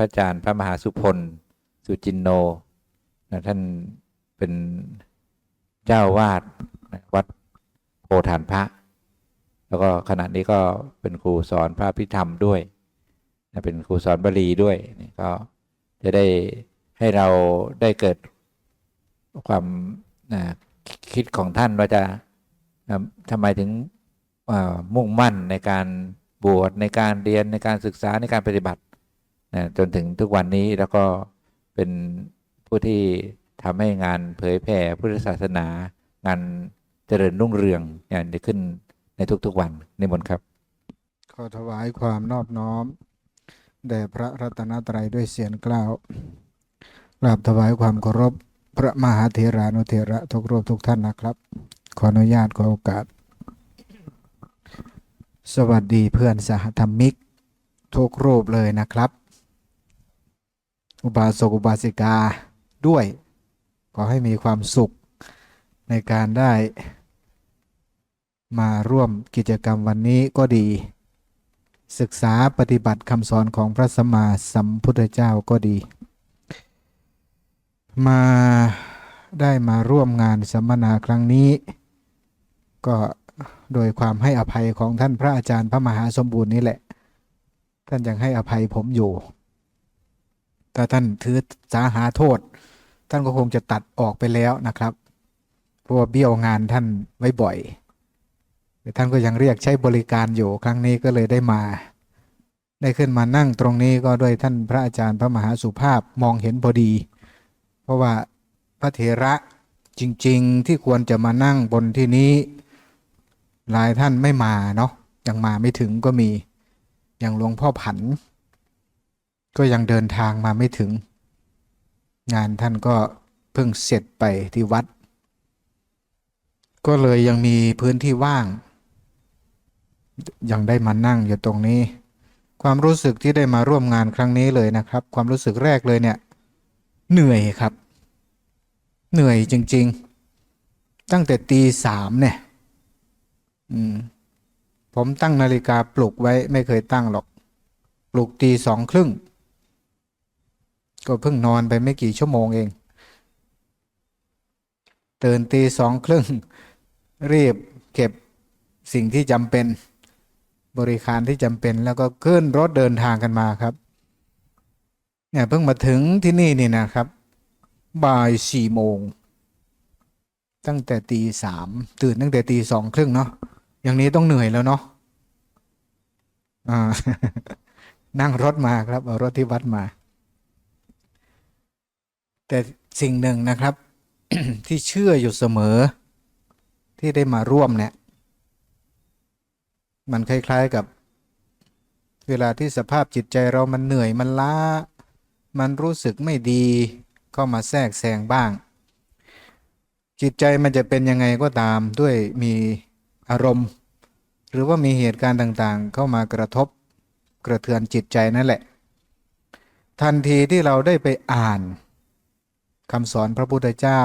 พระอาจารย์พระมหาสุพล สุจินโนนะท่านเป็นเจ้าวาดวัดโพธานพระ แล้วก็ขณะนี้ก็เป็นครูสอนพระพิธรรมด้วยนะเป็นครูสอนบาลีด้วยนี่ก็จะได้ให้เราได้เกิดความนะคิดของท่านว่าจะทำไมถึงมุ่งมั่นในการบวชในการเรียนในการศึกษาในการปฏิบัติ นะจนถึงทุกวันนี้แล้วก็เป็นผู้ที่ทำให้งานเผยแผ่พุทธศาสนา งานเจริญรุ่งเรืองอย่างนี้ขึ้นในทุกๆวันนิมนครับ ขอถวายความนอบน้อม แด่พระรัตนตรัยด้วยเสียงกล่าวกราบถวายความเคารพพระมหาเถรานุเถระทุกรูปทุกท่านนะครับ ขออนุญาตขอโอกาส สวัสดีเพื่อนสหธรรมิก ทุกรูปเลยนะครับ อุบาสกอุบาสิกาด้วย ขอให้มีความสุขในการได้มาร่วมกิจกรรมวันนี้ก็ดี ศึกษาปฏิบัติคำสอนของพระสัมมาสัมพุทธเจ้าก็ดี มาได้มาร่วมงานสัมมนาครั้งนี้ ก็โดยความให้อภัยของท่านพระอาจารย์พระมหาสมบูรณ์นี่แหละ ท่านยังให้อภัยผมอยู่ ถ้าท่านถือสาหาโทษ ท่านก็คงจะตัดออกไปแล้วนะครับเพราะว่าเบี้ยวงานท่านไว้บ่อยแต่ท่านก็ยังเรียกใช้บริการอยู่ครั้งนี้ก็เลยได้มา ได้ขึ้นมานั่งตรงนี้ก็ด้วยท่านพระอาจารย์พระมหาสุภาพมองเห็นพอดี เพราะว่าพระเถระจริง ๆ ที่ควรจะมานั่งบนที่นี้ หลายท่านไม่มาเนาะยังมาไม่ถึงก็มีอย่างหลวงพ่อผัน ก็ยังเดินทางมาไม่ถึง งานท่านก็เพิ่งเสร็จไปที่วัด ก็เลยยังมีพื้นที่ว่าง ยังได้มานั่งอยู่ตรงนี้ ความรู้สึกที่ได้มาร่วมงานครั้งนี้เลยนะครับ ความรู้สึกแรกเลยเนี่ย เหนื่อยครับ เหนื่อยจริง ๆ ตั้งแต่ตีสามเนี่ยผมตั้งนาฬิกาปลุกไว้ไม่เคยตั้งหรอก ปลุกตีสองครึ่ง ก็เพิ่งนอนไปไม่กี่ชั่วโมงเอง ตื่นตีสองครึ่งรีบเก็บสิ่งที่จำเป็นบริการที่จำเป็นแล้วก็ขึ้นรถเดินทางกันมาครับเนี่ยเพิ่งมาถึงที่นี่นี่นะครับ บ่ายสี่โมง ตั้งแต่ตีสามตื่นตั้งแต่ตีสองครึ่งเนาะอย่างนี้ต้องเหนื่อยแล้วเนาะอ่านั่งรถมาครับ เอารถที่วัดมา แต่สิ่งหนึ่งนะครับ ที่เชื่ออยู่เสมอ ที่ได้มาร่วมเนี่ย มันคล้าย ๆกับ เวลาที่สภาพจิตใจเรามันเหนื่อยมันล้า มันรู้สึกไม่ดีเข้ามาแทรกแซงบ้าง จิตใจมันจะเป็นยังไงก็ตามด้วยมีอารมณ์ หรือว่ามีเหตุการณ์ต่างๆ เข้ามากระทบกระเทือนจิตใจนั่นแหละ ทันทีที่เราได้ไปอ่าน คำสอนพระพุทธเจ้า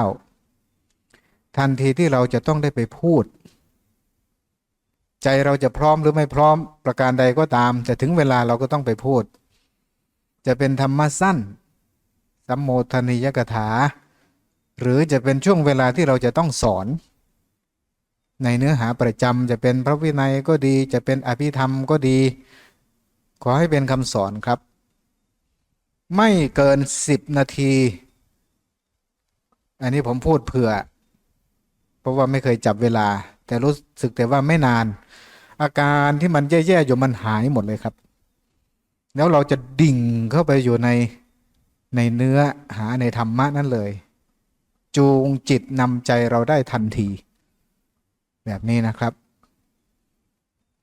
ทันทีที่เราจะต้องได้ไปพูด ใจเราจะพร้อมหรือไม่พร้อมประการใดก็ตามแต่ถึงเวลาเราก็ต้องไปพูด จะเป็นธรรมะสั้น สัมโมทนิยกถา หรือจะเป็นช่วงเวลาที่เราจะต้องสอน ในเนื้อหาประจำจะเป็นพระวินัยก็ดี จะเป็นอภิธรรมก็ดี ขอให้เป็นคำสอนครับ ไม่เกินสิบนาที อันนี้ผมพูดเผื่อ เพราะว่าไม่เคยจับเวลา แต่รู้สึกแต่ว่าไม่นาน อาการที่มันแย่ๆอยู่มันหายหมดเลยครับ แล้วเราจะดิ่งเข้าไปอยู่ในในเนื้อหาในธรรมะนั่นเลย จูงจิตนำใจเราได้ทันที แบบนี้นะครับ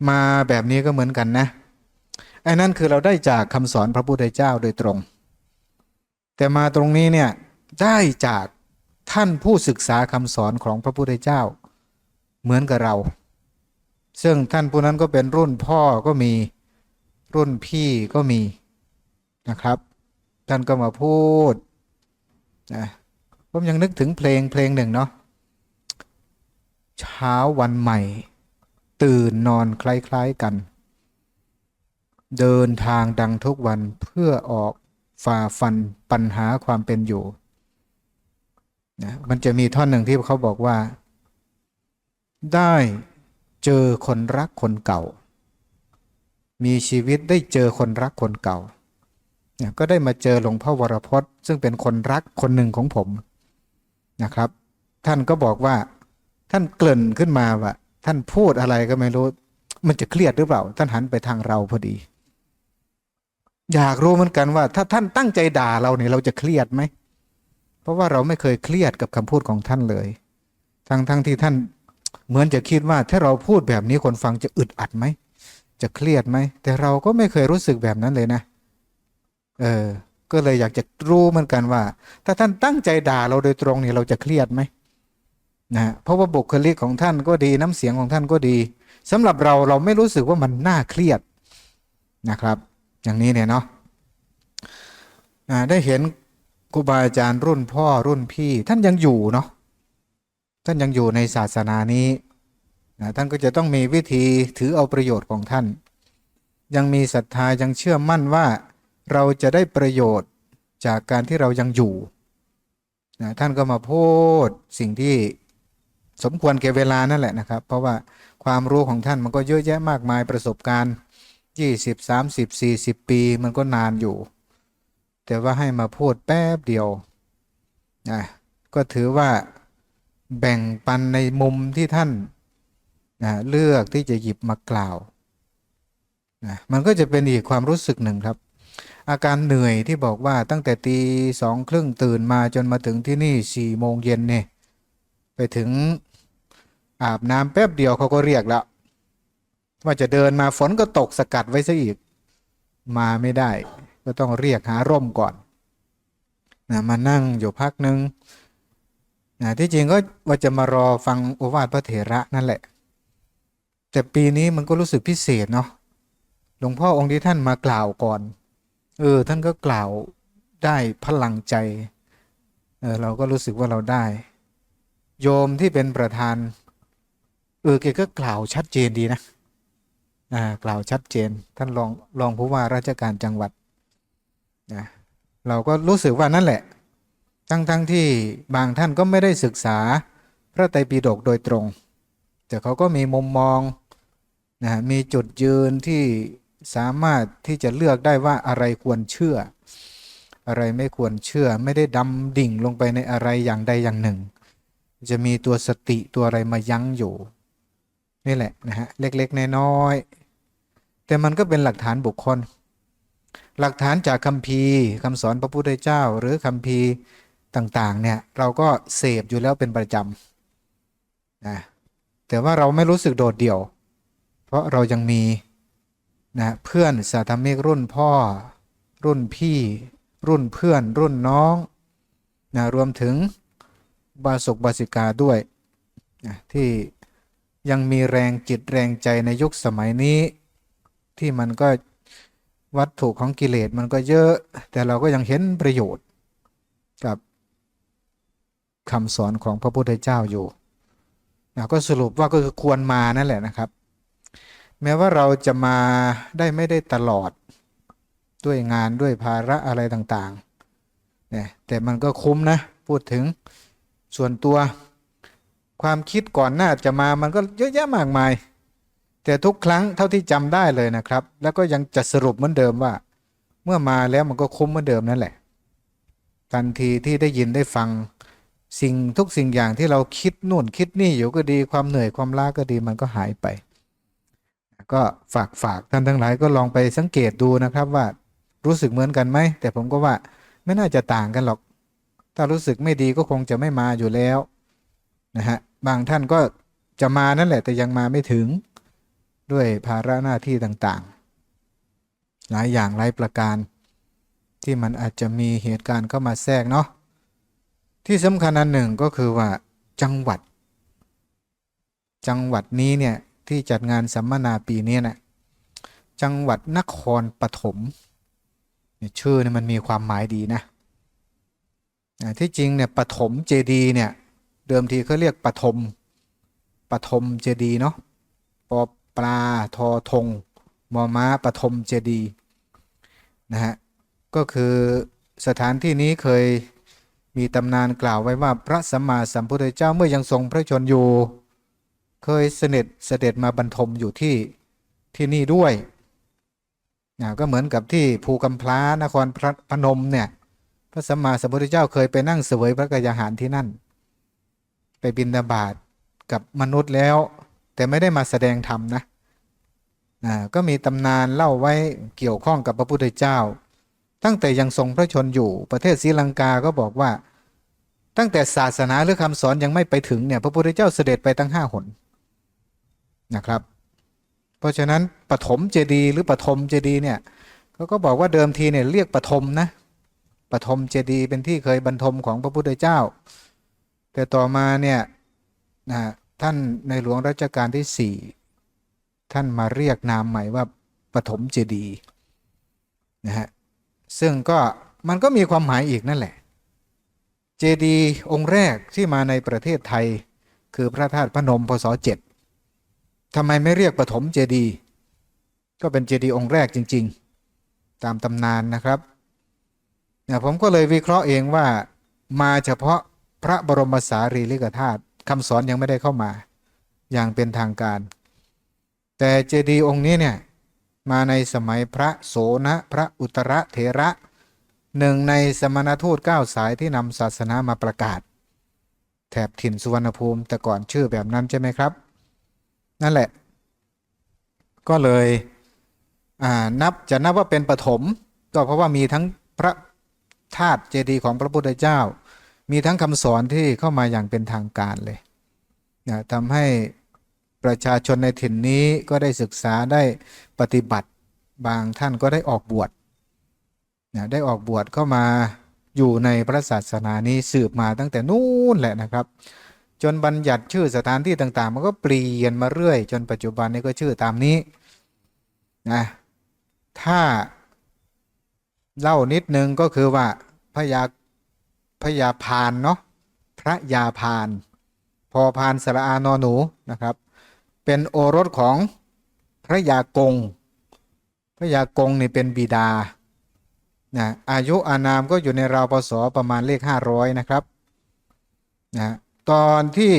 มาแบบนี้ก็เหมือนกันนะไอ้นั่นคือเราได้จากคำสอนพระพุทธเจ้าโดยตรง แต่มาตรงนี้เนี่ยได้จาก ท่านผู้ศึกษาคำสอนของพระพุทธเจ้า เหมือนกับเรา ซึ่งท่านผู้นั้นก็เป็นรุ่นพ่อก็มีรุ่นพี่ก็มีนะครับ ท่านก็มาพูดนะผมยังนึกถึงเพลงเพลงหนึ่งเนาะเช้าวันใหม่ ตื่นนอนคล้าย ๆกัน เดินทางดังทุกวันเพื่อออกฝ่าฟันปัญหาความเป็นอยู่ นะมันจะมีท่อนหนึ่งที่เขาบอกว่า ได้เจอคนรักคนเก่า มีชีวิตได้เจอคนรักคนเก่าก็ได้มาเจอหลวงพ่อวรพจน์ ซึ่งเป็นคนรักคนหนึ่งของผมนะครับ ท่านก็บอกว่าท่านเกริ่นขึ้นมาว่า ท่านพูดอะไรก็ไม่รู้ มันจะเครียดหรือเปล่า ท่านหันไปทางเราพอดี อยากรู้เหมือนกันว่า ถ้าท่านตั้งใจด่าเราเนี่ยเราจะเครียดไหม เพราะว่าเราไม่เคยเครียดกับคำพูดของท่านเลย ทั้งทั้งที่ท่านเหมือนจะคิดว่าถ้าเราพูดแบบนี้คนฟังจะอึดอัดไหม จะเครียดไหม แต่เราก็ไม่เคยรู้สึกแบบนั้นเลยนะ เออ ก็เลยอยากจะรู้เหมือนกันว่า ถ้าท่านตั้งใจด่าเราโดยตรงเนี่ยเราจะเครียดไหมนะเพราะว่าบุคลิกของท่านก็ดีน้ำเสียงของท่านก็ดีสำหรับเราเราไม่รู้สึกว่ามันน่าเครียดนะครับ อย่างนี้เนี่ยเนาะได้เห็น ครูบาอาจารย์รุ่นพ่อรุ่นพี่ ท่านยังอยู่เนาะท่านยังอยู่ในศาสนานี้นะท่านก็จะต้องมีวิธีถือเอาประโยชน์ของท่าน ยังมีศรัทธายังเชื่อมั่นว่าเราจะได้ประโยชน์จากการที่เรายังอยู่นะท่านก็มาพูดสิ่งที่สมควรแก่เวลานั่นแหละนะครับ เพราะว่าความรู้ของท่านมันก็เยอะแยะมากมายประสบการณ์ 20 30 40 ปีมันก็นานอยู่ แต่ว่าให้มาพูดแป๊บเดียวนะก็ถือว่าแบ่งปันในมุมที่ท่านนะเลือกที่จะหยิบมากล่าวนะมันก็จะเป็นอีกความรู้สึกหนึ่งครับ อาการเหนื่อยที่บอกว่าตั้งแต่ตีสองครึ่งตื่นมาจนมาถึงที่นี่สี่โมงเย็นเนี่ยไปถึงอาบน้ำแป๊บเดียวเขาก็เรียกแล้ว ว่าจะเดินมาฝนก็ตกสกัดไว้ซะอีกมาไม่ได้ ก็ต้องเรียกหาร่มก่อนนะมานั่งอยู่พักหนึ่งนะที่จริงก็ว่าจะมารอฟังโอวาทพระเถระนั่นแหละ แต่ปีนี้มันก็รู้สึกพิเศษเนาะหลวงพ่อองค์ที่ท่านมากล่าวก่อน เออ ท่านก็กล่าวได้พลังใจเออเราก็รู้สึกว่าเราได้ โยมที่เป็นประธาน เออแกก็กล่าวชัดเจนดีนะอ่ากล่าวชัดเจน ท่านรองรองผู้ว่าราชการจังหวัด นะเราก็รู้สึกว่านั่นแหละ ทั้งทั้งที่บางท่านก็ไม่ได้ศึกษาพระไตรปิฎกโดยตรง แต่เขาก็มีมุมมองนะมีจุดยืนที่สามารถที่จะเลือกได้ว่าอะไรควรเชื่อ อะไรไม่ควรเชื่อไม่ได้ดำดิ่งลงไปในอะไรอย่างใดอย่างหนึ่ง จะมีตัวสติตัวอะไรมายั้งอยู่นี่แหละนะฮะเล็กๆน้อยๆแต่มันก็เป็นหลักฐานบุคคล หลักฐานจากคัมภีร์คำสอนพระพุทธเจ้า หรือคัมภีร์ต่างๆเนี่ยเราก็เสพอยู่แล้วเป็นประจำนะแต่ว่าเราไม่รู้สึกโดดเดี่ยว เพราะเรายังมีนะเพื่อนสาธมิกรุ่นพ่อ รุ่นพี่ รุ่นเพื่อน รุ่นน้องนะรวมถึงบาศกบาสิกาด้วยนะที่ยังมีแรงจิตแรงใจในยุคสมัยนี้ ที่มันก็ วัตถุของกิเลสมันก็เยอะ แต่เราก็ยังเห็นประโยชน์กับคำสอนของพระพุทธเจ้าอยู่นะก็สรุปว่าก็คือควรมานั่นแหละนะครับ แม้ว่าเราจะมาได้ไม่ได้ตลอดด้วยงานด้วยภาระอะไรต่างๆเนี่ยแต่มันก็คุ้มนะ พูดถึงส่วนตัวความคิดก่อนหน้าจะมามันก็เยอะแยะมากมาย แต่ทุกครั้งเท่าที่จำได้เลยนะครับ แล้วก็ยังจะสรุปเหมือนเดิมว่า เมื่อมาแล้วมันก็คุ้มเหมือนเดิมนั่นแหละ ทันทีที่ได้ยินได้ฟังสิ่งทุกสิ่งอย่างที่เราคิดนู่นคิดนี่อยู่ก็ดีความเหนื่อยความล้าก็ดีมันก็หายไป ก็ฝากฝากท่านทั้งหลายก็ลองไปสังเกตดูนะครับว่ารู้สึกเหมือนกันไหมแต่ผมก็ว่าไม่น่าจะต่างกันหรอก ถ้ารู้สึกไม่ดีก็คงจะไม่มาอยู่แล้วนะฮะบางท่านก็จะมานั่นแหละแต่ยังมาไม่ถึง ด้วยภาระหน้าที่ต่างๆ หลายอย่างหลายประการ ที่มันอาจจะมีเหตุการณ์เข้ามาแทรกเนาะที่สำคัญอันหนึ่งก็คือว่าจังหวัด จังหวัดนี้เนี่ย ที่จัดงานสัมมนาปีนี้นะจังหวัดนครปฐมชื่อเนี่ยมันมีความหมายดีนะที่จริงเนี่ยปฐมเจดีเนี่ย เดิมทีเขาเรียกปฐมปฐมเจดีเนาะปอ ปลาทอทงมอม้าปฐมเจดีนะฮะก็คือสถานที่นี้เคยมีตำนานกล่าวไว้ว่าพระสัมมาสัมพุทธเจ้าเมื่อยังทรงพระชนอยู่ เคยเสด็จเสด็จมาบรรทมอยู่ที่ที่นี่ด้วยนะก็เหมือนกับที่ภูกำพร้านครพระพนมเนี่ยพระสัมมาสัมพุทธเจ้าเคยไปนั่งเสวยพระกยาหารที่นั่น ไปบิณฑบาตกับมนุษย์แล้ว แต่ไม่ได้มาแสดงธรรมนะก็มีตำนานเล่าไว้เกี่ยวข้องกับพระพุทธเจ้า ตั้งแต่ยังทรงพระชนอยู่ประเทศศรีลังกาก็บอกว่า ตั้งแต่ศาสนาหรือคำสอนยังไม่ไปถึงเนี่ยพระพุทธเจ้าเสด็จไปตั้งห้าหนนะครับ เพราะฉะนั้นปฐมเจดีหรือปฐมเจดีเนี่ยเขาก็บอกว่าเดิมทีเนี่ยเรียกปฐมนะปฐมเจดีเป็นที่เคยบรรทมของพระพุทธเจ้า แต่ต่อมาเนี่ยนะ ท่านในหลวงรัชกาลที่สี่ท่านมาเรียกนามใหม่ว่าปฐมเจดีนะฮะซึ่งก็มันก็มีความหมายอีกนั่นแหละ เจดีองค์แรกที่มาในประเทศไทย คือพระธาตุพนมพศเจ็ดทำไมไม่เรียกปฐมเจดีก็เป็นเจดีองค์แรกจริง ๆ ตามตำนานนะครับเนี่ยผมก็เลยวิเคราะห์เองว่ามาเฉพาะพระบรมสารีริกธาตุ คำสอนยังไม่ได้เข้ามา อย่างเป็นทางการ แต่เจดีย์องค์นี้เนี่ยมาในสมัยพระโสนะพระอุตระเถระหนึ่งในสมณทูตเก้าสายที่นำศาสนามาประกาศ แถบถิ่นสุวรรณภูมิแต่ก่อนชื่อแบบนั้นใช่ไหมครับ นั่นแหละ ก็เลยอ่านับจะนับว่าเป็นปฐมก็เพราะว่ามีทั้งพระธาตุเจดีย์ของพระพุทธเจ้า มีทั้งคำสอนที่เข้ามาอย่างเป็นทางการเลยนะทำให้ประชาชนในถิ่นนี้ก็ได้ศึกษาได้ปฏิบัติบางท่านก็ได้ออกบวชนะได้ออกบวชเข้ามาอยู่ในพระศาสนานี้สืบมาตั้งแต่นู้นแหละนะครับ จนบัญญัติชื่อสถานที่ต่างๆ มันก็เปลี่ยนมาเรื่อย จนปัจจุบันนี้ก็ชื่อตามนี้นะถ้าเล่านิดนึงก็คือว่าพระยา พระยาพานเนาะพระยาพานพอพานสระอานอหนูนะครับ เป็นโอรสของพระยากง พระยากงนี่เป็นบิดานะอายุอานามก็อยู่ในราวปศประมาณเลข 500 นะครับนะตอนที่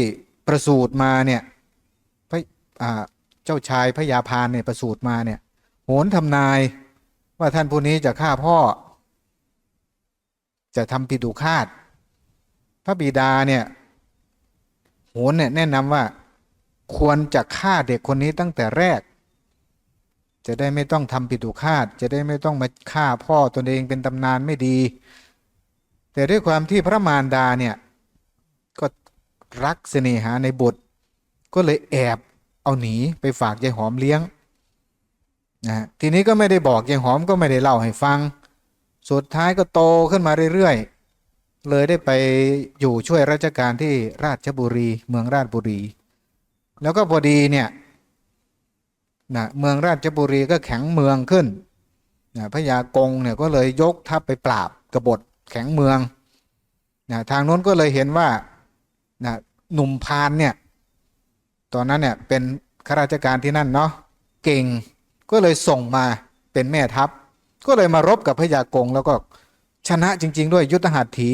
ประสูติมาเนี่ยพระเจ้าชายพระยาพานเนี่ยประสูติมาเนี่ยโหนทำนายว่าท่านผู้นี้จะฆ่าพ่อ จะทำปิตุคาตพระบิดาเนี่ยโหนเนี่ยแนะนำว่าควรจะฆ่าเด็กคนนี้ตั้งแต่แรก จะได้ไม่ต้องทำปิตุคาตจะได้ไม่ต้องมาฆ่าพ่อตนเองเป็นตำนานไม่ดี แต่ด้วยความที่พระมารดาเนี่ยก็รักเสน่หาในบุตร ก็เลยแอบเอาหนีไปฝากยายหอมเลี้ยงนะทีนี้ก็ไม่ได้บอกยายหอมก็ไม่ได้เล่าให้ฟัง สุดท้ายก็โตขึ้นมาเรื่อยๆ เลยได้ไปอยู่ช่วยราชการที่ราชบุรี เมืองราชบุรี แล้วก็พอดีเนี่ยนะเมืองราชบุรีก็แข็งเมืองขึ้นนะพระยากงเนี่ยก็เลยยกทัพไปปราบกบฏแข็งเมืองนะทางโน้นก็เลยเห็นว่านะหนุ่มพานเนี่ยตอนนั้นเนี่ยเป็นข้าราชการที่นั่นเนาะเก่งก็เลยส่งมาเป็นแม่ทัพ ก็เลยมารบกับพระยากงแล้วก็ชนะจริง ๆ ด้วยยุทธหัตถี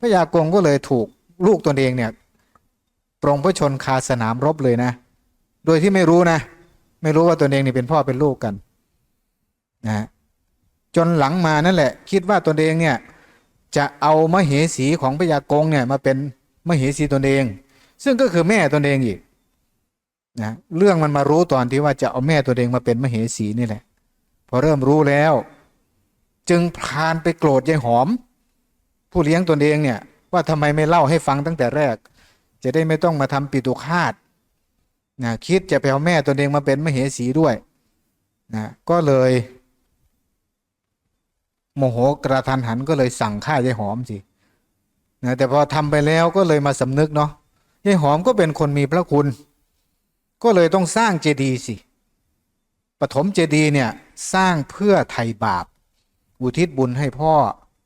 พระยากงก็เลยถูกลูกตนเองเนี่ยปรงพระชนคาสนามรบเลยนะ โดยที่ไม่รู้นะ ไม่รู้ว่าตนเองนี่เป็นพ่อเป็นลูกกันนะจนหลังมานั่นแหละ คิดว่าตนเองเนี่ยจะเอามเหสีของพระยากงเนี่ยมาเป็นมเหสีตนเอง ซึ่งก็คือแม่ตนเองอีกนะเรื่องมันมารู้ตอนที่ว่าจะเอาแม่ตัวเองมาเป็นมเหสีนี่แหละ พอเริ่มรู้แล้ว จึงพานไปโกรธยายหอม ผู้เลี้ยงตนเองเนี่ยว่าทำไมไม่เล่าให้ฟังตั้งแต่แรก จะได้ไม่ต้องมาทำปิตุคาตนะคิดจะไปเอาแม่ตนเองมาเป็นมเหสีด้วยนะก็เลย โมโหกระทันหันก็เลยสั่งฆ่ายายหอมสินะแต่พอทำไปแล้วก็เลยมาสำนึกเนาะยายหอมก็เป็นคนมีพระคุณ ก็เลยต้องสร้างเจดีย์สิปฐมเจดีย์เนี่ยสร้างเพื่อไถ่บาป อุทิศบุญให้พ่อ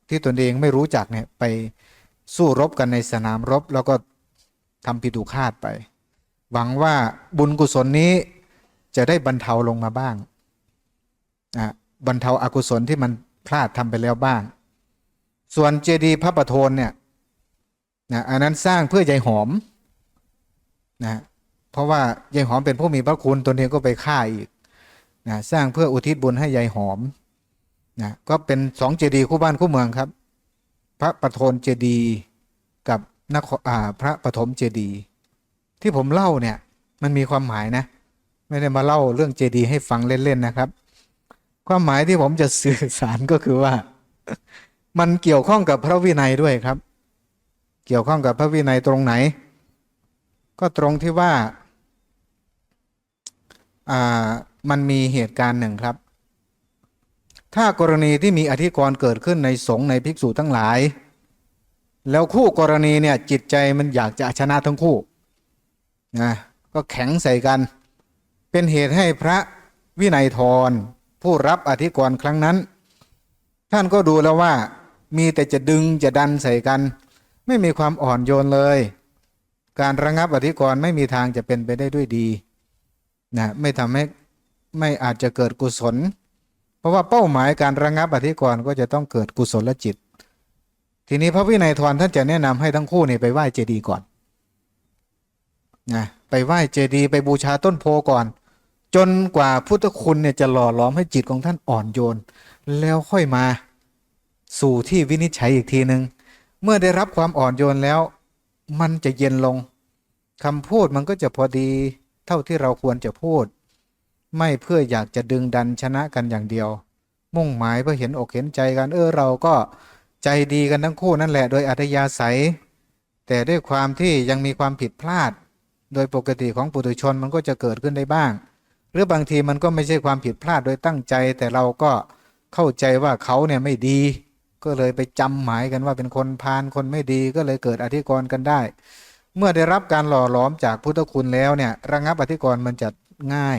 ที่ตนเองไม่รู้จักเนี่ยไปสู้รบกันในสนามรบ แล้วก็ทำปิตุคาตไป หวังว่าบุญกุศลนี้จะได้บรรเทาลงมาบ้างนะบรรเทาอากุศลที่มันพลาดทำไปแล้วบ้าง ส่วนเจดีย์พระประโทนเนี่ยนะอันนั้นสร้างเพื่อยายหอมนะเพราะว่ายายหอมเป็นผู้มีพระคุณตัวนี้ก็ไปฆ่าอีกนะสร้างเพื่ออุทิศบุญให้ยายหอม นะก็เป็นสองเจดีย์คู่บ้านคู่เมืองครับ พระประโทนเจดีย์กับนครอ่าพระปฐมเจดีย์ที่ผมเล่าเนี่ยมันมีความหมายนะ ไม่ได้มาเล่าเรื่องเจดีย์ให้ฟังเล่นๆนะครับ ความหมายที่ผมจะสื่อสารก็คือว่า มันเกี่ยวข้องกับพระวินัยด้วยครับ เกี่ยวข้องกับพระวินัยตรงไหน ก็ตรงที่ว่าอ่ามันมีเหตุการณ์หนึ่งครับ ถ้ากรณีที่มีอธิกรณ์เกิดขึ้นในสงฆ์ในภิกษุทั้งหลาย แล้วคู่กรณีเนี่ยจิตใจมันอยากจะชนะทั้งคู่นะก็แข็งใส่กัน เป็นเหตุให้พระวินัยทรผู้รับอธิกรณ์ครั้งนั้น ท่านก็ดูแล้วว่า มีแต่จะดึงจะดันใส่กัน ไม่มีความอ่อนโยนเลย การระงับอธิกรณ์ไม่มีทางจะเป็นไปได้ด้วยดีนะไม่ทำให้ไม่อาจจะเกิดกุศล ราะว่าเป้าหมายการระงับอธิกรณ์ก็จะต้องเกิดกุศลจิต ทีนี้พระวินัยทรท่านจะแนะนำให้ทั้งคู่นี่ไปไหว้เจดีย์ก่อนนะไปไหว้เจดีย์ไปบูชาต้นโพก่อน จนกว่าพุทธคุณเนี่ยจะหล่อหลอมให้จิตของท่านอ่อนโยน แล้วค่อยมาสู่ที่วินิจฉัยอีกทีหนึ่งเมื่อได้รับความอ่อนโยนแล้ว มันจะเย็นลงคำพูดมันก็จะพอดีเท่าที่เราควรจะพูด ไม่เพื่ออยากจะดึงดันชนะกันอย่างเดียว มุ่งหมายเพื่อเห็นอกเห็นใจกันเออเราก็ใจดีกันทั้งคู่นั่นแหละโดยอัธยาศัย แต่ด้วยความที่ยังมีความผิดพลาด โดยปกติของปุถุชนมันก็จะเกิดขึ้นได้บ้าง หรือบางทีมันก็ไม่ใช่ความผิดพลาดโดยตั้งใจ แต่เราก็เข้าใจว่าเขาเนี่ยไม่ดี ก็เลยไปจำหมายกันว่าเป็นคนพาลคนไม่ดีก็เลยเกิดอธิกรณ์กันได้ เมื่อได้รับการหล่อหลอมจากพุทธคุณแล้วเนี่ยระงับอธิกรณ์มันจะง่าย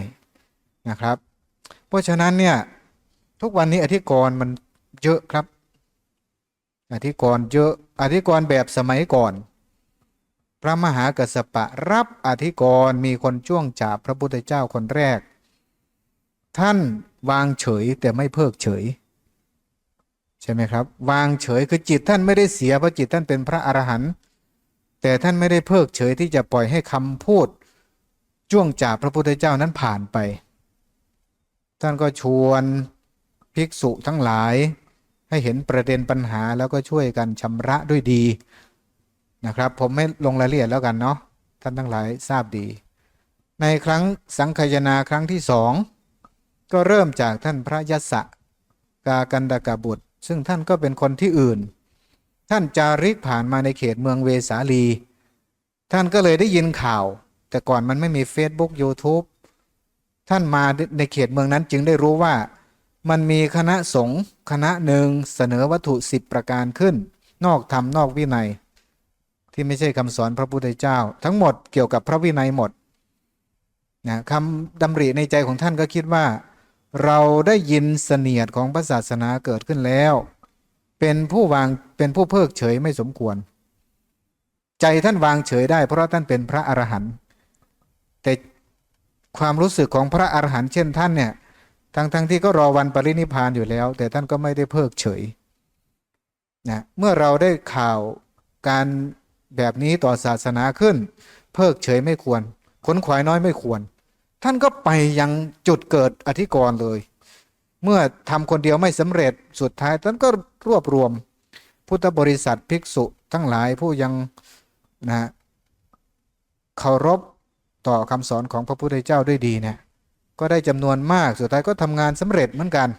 นะครับ เพราะฉะนั้นเนี่ยทุกวันนี้อธิกรณ์มันเยอะครับ อธิกรณ์เยอะอธิกรณ์แบบสมัยก่อน พระมหากัสสปะรับอธิกรณ์มีคนจ้วงจับพระพุทธเจ้าคนแรก ท่านวางเฉยแต่ไม่เพิกเฉย ใช่ไหมครับ วางเฉยคือจิตท่านไม่ได้เสียเพราะจิตท่านเป็นพระอรหันต์แต่ท่านไม่ได้เพิกเฉยที่จะปล่อยให้คำพูดจ้วงจับพระพุทธเจ้านั้นผ่านไป ท่านก็ชวนภิกษุทั้งหลาย ให้เห็นประเด็นปัญหาแล้วก็ช่วยกันชำระด้วยดีนะครับ ผมไม่ลงรายละเอียดแล้วกันเนาะท่านทั้งหลายทราบดี ในครั้งสังคายนาครั้งที่สองก็เริ่มจากท่านพระยศะกากันดกบุตร ซึ่งท่านก็เป็นคนที่อื่น ท่านจาริกผ่านมาในเขตเมืองเวสาลี ท่านก็เลยได้ยินข่าว แต่ก่อนมันไม่มี Facebook YouTube ท่านมาในเขตเมืองนั้นจึงได้รู้ว่า มันมีคณะสงฆ์คณะหนึ่งเสนอวัตถุสิบประการขึ้น นอกธรรมนอกวินัย ที่ไม่ใช่คำสอนพระพุทธเจ้า ทั้งหมดเกี่ยวกับพระวินัยหมดนะคำดำริในใจของท่านก็คิดว่า เราได้ยินเสนียดของพระศาสนาเกิดขึ้นแล้ว เป็นผู้วางเป็นผู้เพิกเฉยไม่สมควร ใจท่านวางเฉยได้เพราะท่านเป็นพระอรหันต์แต่ ความรู้สึกของพระอรหันต์เช่นท่านเนี่ยทั้งทั้งที่ก็รอวันปรินิพานอยู่แล้ว แต่ท่านก็ไม่ได้เพิกเฉยนะเมื่อเราได้ข่าวการแบบนี้ต่อศาสนาขึ้น เพิกเฉยไม่ควรขนขวายน้อยไม่ควร ท่านก็ไปยังจุดเกิดอธิกรณ์เลย เมื่อทำคนเดียวไม่สำเร็จสุดท้ายท่านก็รวบรวม พุทธบริษัทภิกษุทั้งหลายผู้ยังนะเคารพ ต่อคำสอนของพระพุทธเจ้าด้วยดีเนี่ยก็ได้จำนวนมากสุดท้ายก็ทำงานสำเร็จเหมือนกัน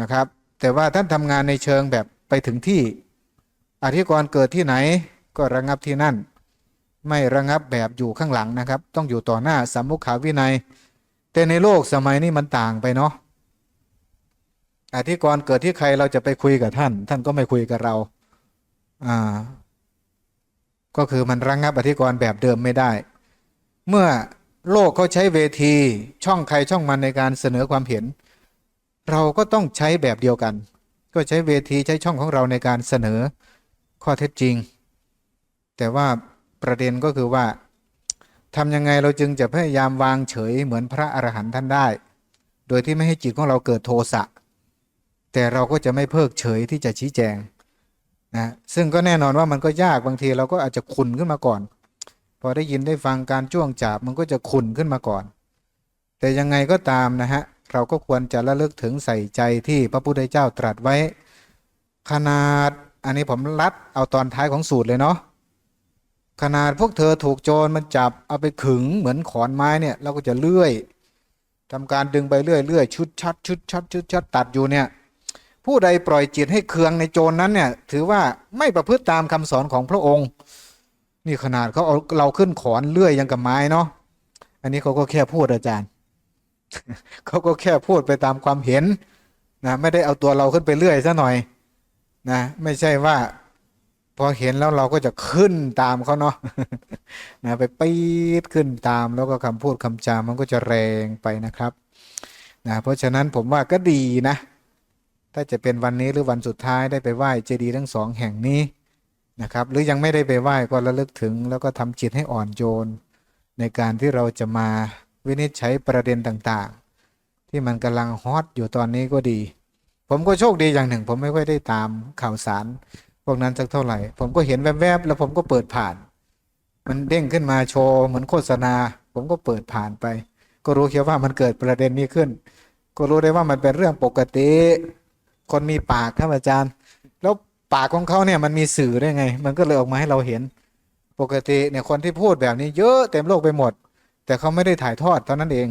นะครับ แต่ว่าท่านทำงานในเชิงแบบไปถึงที่ อธิกรณ์เกิดที่ไหนก็ระงับที่นั่น ไม่ระงับแบบอยู่ข้างหลังนะครับ ต้องอยู่ต่อหน้าสามมุขาวินัย แต่ในโลกสมัยนี้มันต่างไปเนาะอธิกรณ์เกิดที่ใครเราจะไปคุยกับท่าน ท่านก็ไม่คุยกับเราอ่าก็คือมันระงับอธิกรณ์แบบเดิมไม่ได้ เมื่อโลกเขาใช้เวทีช่องใครช่องมันในการเสนอความเห็น เราก็ต้องใช้แบบเดียวกัน ก็ใช้เวทีใช้ช่องของเราในการเสนอข้อเท็จจริง แต่ว่าประเด็นก็คือว่าทำยังไงเราจึงจะพยายามวางเฉยเหมือนพระอรหันต์ท่านได้ โดยที่ไม่ให้จิตของเราเกิดโทสะแต่เราก็จะไม่เพิกเฉยที่จะชี้แจงนะซึ่งก็แน่นอนว่ามันก็ยากบางทีเราก็อาจจะขุนขึ้นมาก่อน พอได้ยินได้ฟังการจ้วงจาบมันก็จะขุนขึ้นมาก่อน แต่ยังไงก็ตามนะฮะเราก็ควรจะระลึกถึงใส่ใจที่พระพุทธเจ้าตรัสไว้ ขนาดอันนี้ผมรัดเอาตอนท้ายของสูตรเลยเนาะขนาดพวกเธอถูกโจรมันจับเอาไปขึงเหมือนขอนไม้เนี่ยเราก็จะเลื่อยทำการดึงไปเรื่อยเรื่อยชุดชัดชุดชัดชุดชัดตัดอยู่เนี่ยผู้ใดปล่อยจิตให้เคืองในโจรนั้นเนี่ยถือว่าไม่ประพฤติตามคำสอนของพระองค์ นี่ขนาดเขาเอาเราขึ้นขอนเลื่อยยังกับไม้เนาะอันนี้เขาก็แค่พูดอาจารย์เขาก็แค่พูดไปตามความเห็นนะไม่ได้เอาตัวเราขึ้นไปเลื่อยซะหน่อยนะไม่ใช่ว่า พอเห็นแล้วเราก็จะขึ้นตามเขาเนาะนะไปปี๊ดขึ้นตามแล้วก็คำพูดคำจามันก็จะแรงไปนะครับนะเพราะฉะนั้นผมว่าก็ดีนะ ถ้าจะเป็นวันนี้หรือวันสุดท้ายได้ไปไหว้เจดีย์ทั้งสองแห่งนี้ นะครับ หรือยังไม่ได้ไปไหว้ก็ระลึกถึง แล้วก็ทำจิตให้อ่อนโยน ในการที่เราจะมาวินิจฉัยประเด็นต่างๆ ที่มันกำลังฮอตอยู่ตอนนี้ก็ดี ผมก็โชคดีอย่างหนึ่ง ผมไม่ค่อยได้ตามข่าวสาร พวกนั้นสักเท่าไหร่ ผมก็เห็นแวบๆแล้วผมก็เปิดผ่าน มันเด้งขึ้นมาโชว์เหมือนโฆษณา ผมก็เปิดผ่านไป ก็รู้แค่ว่ามันเกิดประเด็นนี้ขึ้น ก็รู้ได้ว่ามันเป็นเรื่องปกติ คนมีปากครับอาจารย์ ปากของเขาเนี่ยมันมีสื่อได้ไง มันก็เลยออกมาให้เราเห็น ปกติเนี่ยคนที่พูดแบบนี้เยอะเต็มโลกไปหมด แต่เขาไม่ได้ถ่ายทอดเท่านั้นเอง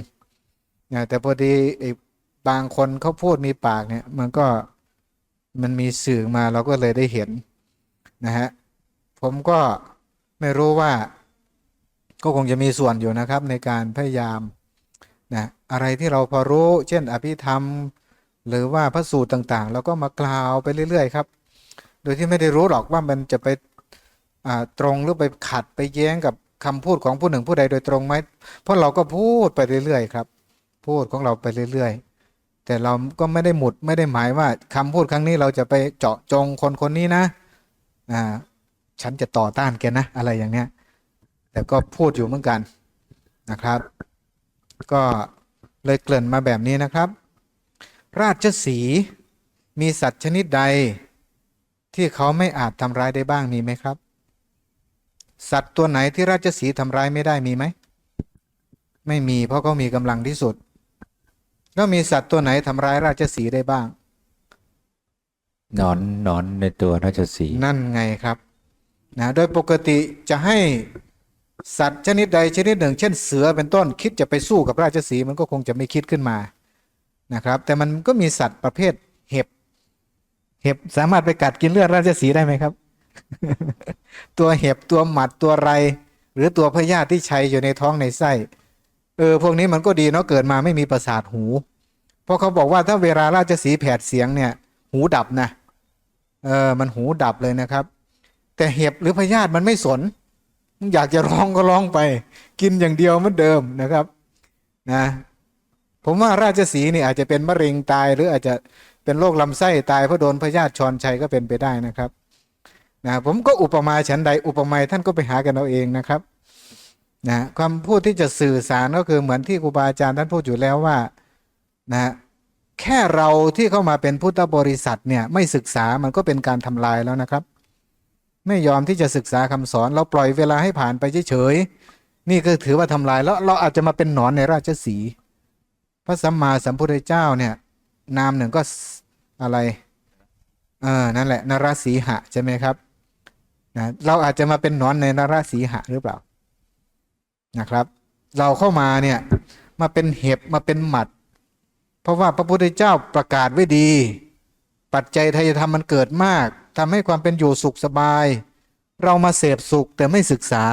นะแต่พอดีไอ้บางคนเขาพูดมีปากเนี่ยมันก็มันมีสื่อมาเราก็เลยได้เห็นนะฮะผมก็ไม่รู้ว่า ก็คงจะมีส่วนอยู่นะครับในการพยายามนะอะไรที่เราพอรู้ เช่น อภิธรรม หรือว่าพระสูตรต่างๆ เราก็มากล่าวไปเรื่อย ๆ ครับ โดยที่ไม่ได้รู้หรอกว่ามันจะไปตรงหรือไปขัดไปแย้งกับคำพูดของผู้หนึ่งผู้ใดโดยตรงไหมเพราะเราก็พูดไปเรื่อยๆครับ พูดของเราไปเรื่อยๆ แต่เราก็ไม่ได้หมุดไม่ได้หมายว่าคำพูดครั้งนี้เราจะไปเจาะจงคนคนนี้นะอ่าฉันจะต่อต้านแกนะ อะไรอย่างเนี้ย แต่ก็พูดอยู่เหมือนกันนะครับ ก็เลยเกริ่นมาแบบนี้นะครับ ราชสีมีสัตว์ชนิดใด ที่เขาไม่อาจทำร้ายได้บ้างมีไหมครับ สัตว์ตัวไหนที่ราชสีห์ทำร้ายไม่ได้มีไหม ไม่มีเพราะเขามีกำลังที่สุด แล้วมีสัตว์ตัวไหนทำร้ายราชสีห์ได้บ้างหนอนหนอนในตัวราชสีห์นั่นไงครับนะโดยปกติจะให้สัตว์ชนิดใดชนิดหนึ่ง เช่นเสือเป็นต้นคิดจะไปสู้กับราชสีห์มันก็คงจะไม่คิดขึ้นมานะครับ แต่มันก็มีสัตว์ประเภทเห็บ เห็บสามารถไปกัดกินเลือดราชสีได้ไหมครับ ตัวเห็บตัวหมัดตัวไร หรือตัวพยาธิที่ชัยอยู่ในท้องในไส้เออพวกนี้มันก็ดีเนาะเกิดมาไม่มีประสาทหู เพราะเขาบอกว่าถ้าเวลาราชสีแผดเสียงเนี่ย หูดับนะเออมันหูดับเลยนะครับ แต่เห็บหรือพยาธิมันไม่สน อยากจะร้องก็ร้องไป กินอย่างเดียวเหมือนเดิมนะครับนะผมว่าราชสีนี่อาจจะเป็นมะเร็งตายหรืออาจจะ เป็นโรคลำไส้ตายเพราะโดนพยาธิชอนชัยก็เป็นไปได้นะครับนะผมก็อุปมาฉันใดอุปไมยท่านก็ไปหากันเอาเองนะครับนะความพูดที่จะสื่อสารก็คือเหมือนที่ครูบาอาจารย์ท่านพูดอยู่แล้วว่านะแค่เราที่เข้ามาเป็นพุทธบริษัทเนี่ยไม่ศึกษามันก็เป็นการทำลายแล้วนะครับ ไม่ยอมที่จะศึกษาคำสอน เราปล่อยเวลาให้ผ่านไปเฉยๆนี่ก็ถือว่าทำลายแล้วเราอาจจะมาเป็นหนอนในราชสีพระสัมมาสัมพุทธเจ้าเนี่ย นามหนึ่งก็อะไรเออนั่นแหละนรสีหะใช่ไหมครับนะเราอาจจะมาเป็นนอนในนรสีหะหรือเปล่านะครับ เราเข้ามาเนี่ยมาเป็นเห็บมาเป็นหมัด เพราะว่าพระพุทธเจ้าประกาศไว้ดี ปัจจัยทายธรรมมันเกิดมากทำให้ความเป็นอยู่สุขสบาย เรามาเสพสุขแต่ไม่ศึกษา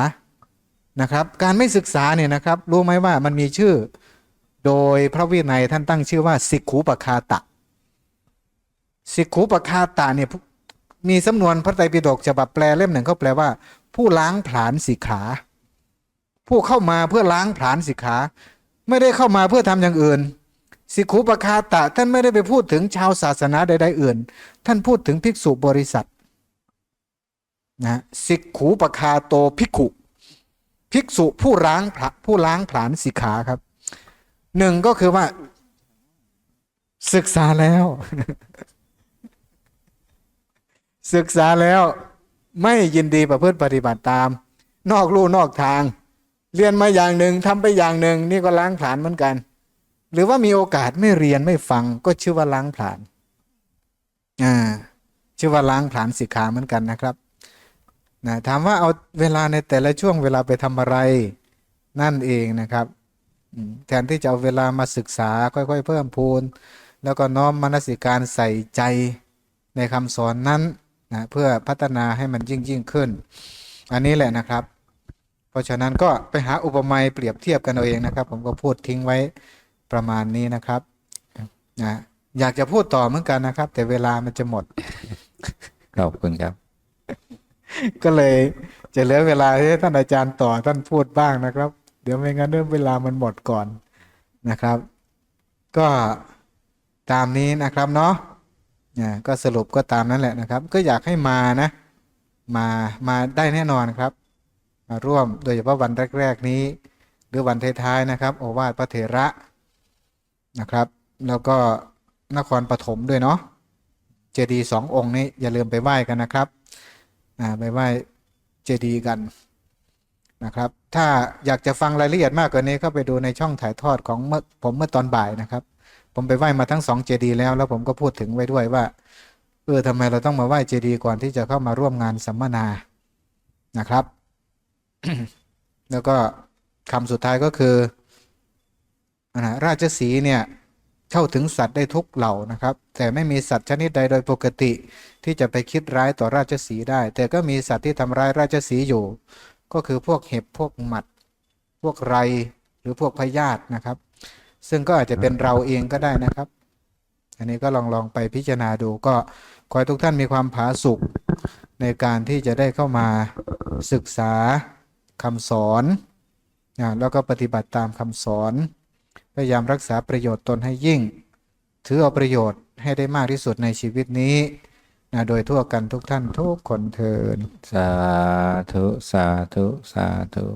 นะครับ การไม่ศึกษาเนี่ยนะครับ รู้ไหมว่ามันมีชื่อ โดยพระวินัยท่านตั้งชื่อว่าสิกขูปคาตะ สิกขูปคาตะเนี่ยมีสำนวนพระไตรปิฎกฉบับแปลเล่มหนึ่งเขาแปลว่า ผู้ล้างผลาญสิกขา ผู้เข้ามาเพื่อล้างผลาญสิกขา ไม่ได้เข้ามาเพื่อทำอย่างอื่น สิกขุปคาตะท่านไม่ได้ไปพูดถึงชาวศาสนาใดๆอื่น ท่านพูดถึงภิกษุบริษัทนะสิกขูปคาโตภิกขุภิกษุผู้ล้างผาผู้ล้างผลาญสิกขาครับ หนึ่งก็คือว่า ศึกษาแล้ว ศึกษาแล้ว ไม่ยินดีประพฤติปฏิบัติตาม นอกลู่นอกทาง เรียนมาอย่างหนึ่งทำไปอย่างหนึ่ง นี่ก็ล้างผลาญเหมือนกัน หรือว่ามีโอกาสไม่เรียนไม่ฟัง ก็ชื่อว่าล้างผลาญอ่าชื่อว่าล้างผลาญสิกขาเหมือนกันนะครับนะถามว่าเอาเวลาในแต่ละช่วงเวลาไปทำอะไร นั่นเองนะครับ แทนที่จะเอาเวลามาศึกษาค่อยๆ เพิ่มพูน แล้วก็น้อมมนสิการใส่ใจในคำสอนนั้นนะเพื่อพัฒนาให้มันยิ่งยิ่งขึ้น อันนี้แหละนะครับ เพราะฉะนั้นก็ไปหาอุปมาเปรียบเทียบกันเอาเองนะครับ ผมก็พูดทิ้งไว้ประมาณนี้นะครับนะอยากจะพูดต่อเหมือนกันนะครับ แต่เวลามันจะหมดขอบคุณครับ ก็เลยจะเหลือเวลาให้ท่านอาจารย์ต่อท่านพูดบ้างนะครับเดี๋ยวไม่งั้นเรื่องเวลามันหมดก่อนนะครับ ก็ตามนี้นะครับเนาะเนี่ยก็สรุปก็ตามนั้นแหละนะครับ ก็อยากให้มานะมามาได้แน่นอนครับ มาร่วมโดยเฉพาะวันแรก ๆนี้ หรือวันท้ายๆนะครับโอวาทพระเถระนะครับ แล้วก็นครปฐมด้วยเนาะเจดีย์สององค์นี้อย่าลืมไปไหว้กันนะครับไปไหว้เจดีย์กันนะครับ ถ้าอยากจะฟังรายละเอียดมากกว่านี้ก็ไปดูในช่องถ่ายทอดของเมื่อผมเมื่อตอนบ่ายนะครับ ผมไปไหว้มาทั้งสองเจดีย์แล้ว แล้วผมก็พูดถึงไว้ด้วยว่าเออทำไมเราต้องมาไหว้เจดีย์ก่อนที่จะเข้ามาร่วมงานสัมมนานะครับ แล้วก็คำสุดท้ายก็คือนะราชสีเนี่ยเข้าถึงสัตว์ได้ทุกเหล่านะครับ แต่ไม่มีสัตว์ชนิดใดโดยปกติ ที่จะไปคิดร้ายต่อราชสีได้ แต่ก็มีสัตว์ที่ทำร้ายราชสีอยู่ ก็คือพวกเห็บพวกหมัด พวกไรหรือพวกพยาธินะครับ ซึ่งก็อาจจะเป็นเราเองก็ได้นะครับ อันนี้ก็ลองลองไปพิจารณาดูก็ขอให้ทุกท่านมีความผาสุกในการที่จะได้เข้ามาศึกษาคำสอนนะแล้วก็ปฏิบัติตามคำสอน พยายามรักษาประโยชน์ตนให้ยิ่ง ถือเอาประโยชน์ให้ได้มากที่สุดในชีวิตนี้ นะโดยทั่วกันทุกท่านทุกคนเทินสาธุ สาธุ สาธุ